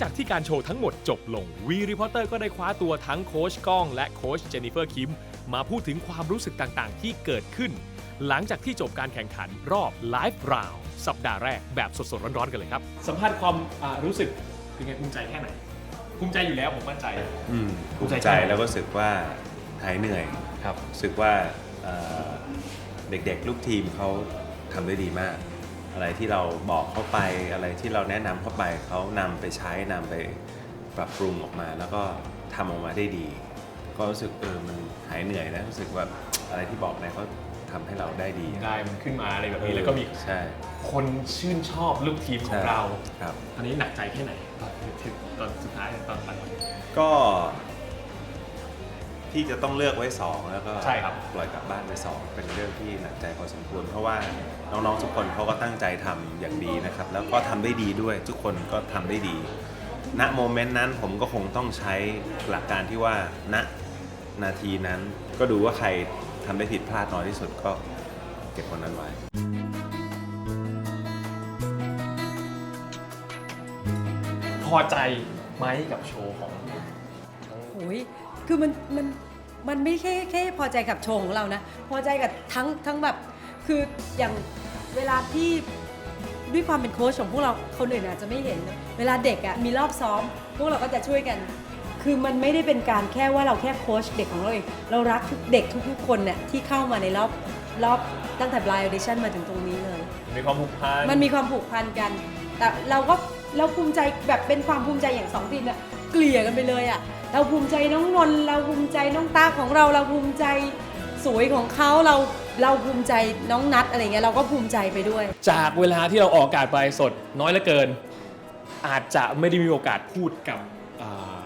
จากที่การโชว์ทั้งหมดจบลงวีรีพอร์เตอร์ก็ได้คว้าตัวทั้งโค้ชก้องและโค้ชเจนนิเฟอร์คิม มาพูดถึงความรู้สึกต่างๆ ที่เกิดขึ้น หลังจากที่จบการแข่งขันรอบไลฟ์ราวสัปดาห์แรกแบบสดๆ ร้อนๆ กันเลยครับ สัมภาษณ์ความรู้สึกเป็นไงภูมิใจแค่ไหน ภูมิใจอยู่แล้วผมมั่นใจ อืมภูภูมิมิใจใจแล้วก็รู้สึกว่าหายเหนื่อยครับรู้สึกว่าเอ่อเด็กๆ ลูกทีมเขาทำได้ดีมาก อะไรที่เราบอกเข้าไปอะไรที่เราแนะนำเข้าไปเขานำไปใช้นำไปปรับปรุงออกมา แล้วก็ทำออกมาได้ดี ก็รู้สึกเออมันหายเหนื่อยนะรู้สึกว่าอะไรที่บอกไปเขาทำให้เราได้ดีได้มันขึ้นมาอะไรแบบนี้ แล้วก็มีใช่คนชื่นชอบลูกทีมของเรา ครับ อันนี้หนักใจแค่ไหนตอนตอนสุดท้ายตอนตัดก็ ที่จะต้องเลือกไว้สองแล้วก็ใช่ครับ ปล่อยกลับบ้านไปสองเป็นเรื่องที่หนักใจพอสมควร เพราะว่าน้องๆทุกคนเขาก็ตั้งใจทำอย่างดีนะครับ แล้วก็ทำได้ดีด้วย ทุกคนก็ทำได้ดี ณโมเมนต์นั้นผมก็คงต้องใช้หลักการที่ว่าณนาทีนั้น ก็ดูว่าใครทำได้ผิดพลาดน้อยที่สุดก็เก็บคนนั้นไว้ พอใจไหมกับโชว์ของทั้งโอ้ย คือมันมันมันไม่แค่แค่พอใจกับโชว์ของเรานะ พอใจกับทั้งทั้งแบบคืออย่างเวลาที่ด้วยความเป็นโค้ชของพวกเราคนอื่นอาจจะไม่เห็นนะเวลาเด็กอะมีรอบซ้อม พวกเราก็จะช่วยกัน คือมันไม่ได้เป็นการแค่ว่าเราแค่โค้ชเด็กของเราเองเรารักทุกเด็กทุกๆคนเนี่ยที่เข้ามาในรอบรอบตั้งแต่ปลายออดิชั่นมาถึงตรงนี้เลย มีความผูกพันมันมีความผูกพันกัน แต่เราก็เราภูมิใจแบบเป็นความภูมิใจอย่างสองทีมเนี่ยเกลี่ยกันไปเลยอะ่ะ เราภูมิใจน้องนนท์เราภูมิใจน้องตาของเราเราภูมิใจสวยของเขาเราเราภูมิใจน้องนัดอะไรเงี้ยเราก็ภูมิใจไปด้วย จากเวลาที่เราออกอากาศไปสดน้อยเหลือเกิน อาจจะไม่ได้มีโอกาสพูดกับอ่า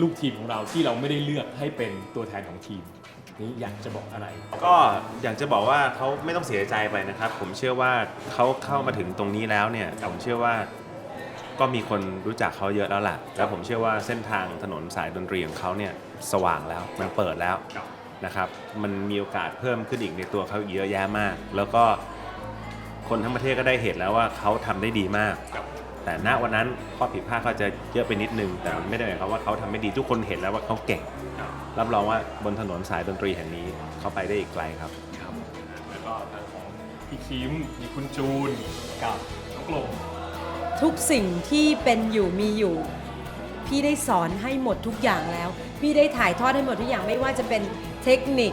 ลูกทีมของเราที่เราไม่ได้เลือกให้เป็นตัวแทนของทีมนี้อยากจะบอกอะไร ก็อยากจะบอกว่าเขาไม่ต้องเสียใจไปนะครับ ผมเชื่อว่าเขาเข้ามาถึงตรงนี้แล้วเนี่ยผมเชื่อว่า ก็มีคนรู้จักเขาเยอะแล้วล่ะ แล้วผมเชื่อว่าเส้นทางถนนสายดนตรีของเขาเนี่ยสว่างแล้วมันเปิดแล้วนะครับมันมีโอกาสเพิ่มขึ้นอีกในตัวเขาเยอะแยะมาก แล้วก็คนทั้งประเทศก็ได้เห็นแล้วว่าเขาทำได้ดีมาก แต่ณวันนั้นข้อผิดพลาดเขาจะเยอะไปนิดนึง แต่ไม่ได้หมายความว่าเขาทำไม่ดีทุกคนเห็นแล้วว่าเขาเก่ง รับรองว่าบนถนนสายดนตรีแห่งนี้เขาไปได้อีกไกลครับครับแล้วก็ทางของพี่คิมมีคุณจูนกับน้องกลม ทุกสิ่งที่เป็นอยู่มีอยู่ พี่ได้สอนให้หมดทุกอย่างแล้ว พี่ได้ถ่ายทอดให้หมดทุกอย่างไม่ว่าจะเป็นเทคนิค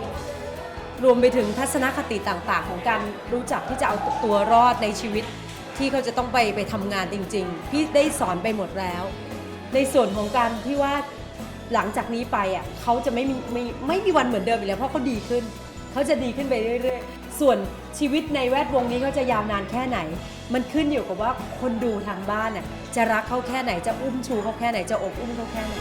รวมไปถึงทัศนคติต่างๆ ของการรู้จักที่จะเอาตัวรอดในชีวิตที่เขาจะต้องไปไปทำงานจริง ๆ พี่ได้สอนไปหมดแล้ว ในส่วนของการที่ว่าหลังจากนี้ไปอะเขาจะไม่มีไม่ไม่มีวันเหมือนเดิมอีกแล้วเพราะเขาดีขึ้น เขาจะดีขึ้นไปเรื่อย ๆ ส่วนชีวิตในแวดวงนี้เขาจะยาวนานแค่ไหน มันขึ้นอยู่กับว่าคนดูทางบ้านน่ะจะรักเขาแค่ไหนจะอุ้มชูเขาแค่ไหนจะอบอุ้มเขาแค่ไหน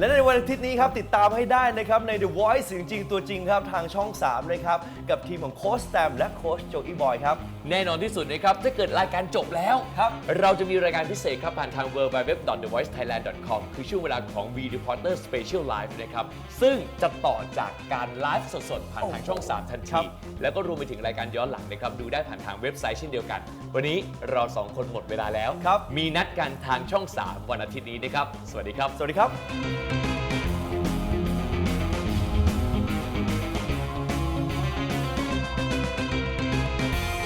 และในวันอาทิตย์นี้ครับติดตามให้ได้นะครับใน The Voice เสียงจริงตัวจริงครับทางช่อง3นะครับกับทีมของโค้ชแตมและโค้ชโจอีบอยครับ แน่นอนที่สุดนะครับ ถ้าเกิดรายการจบแล้ว ครับ เราจะมีรายการพิเศษครับ ผ่านทาง w w w t h e v o i c e t h a i l a n d c o m คือช่วงเวลาของ V Reporter Special Live นะครับ ซึ่งจะต่อจากการไลฟ์สดๆ ผ่านทางช่อง 3 ทันครัทีบ แล้วก็รวมไปถึงรายการย้อนหลังนะครับ ดูได้ผ่านทางเว็บไซต์เช่นเดียวกัน วันนี้เราสองคนหมดเวลาแล้ว ครับ มีนัดกันทางช่อง 3 วันอาทิตย์นี้นะครับ สวัสดีครับ สวัสดีครับ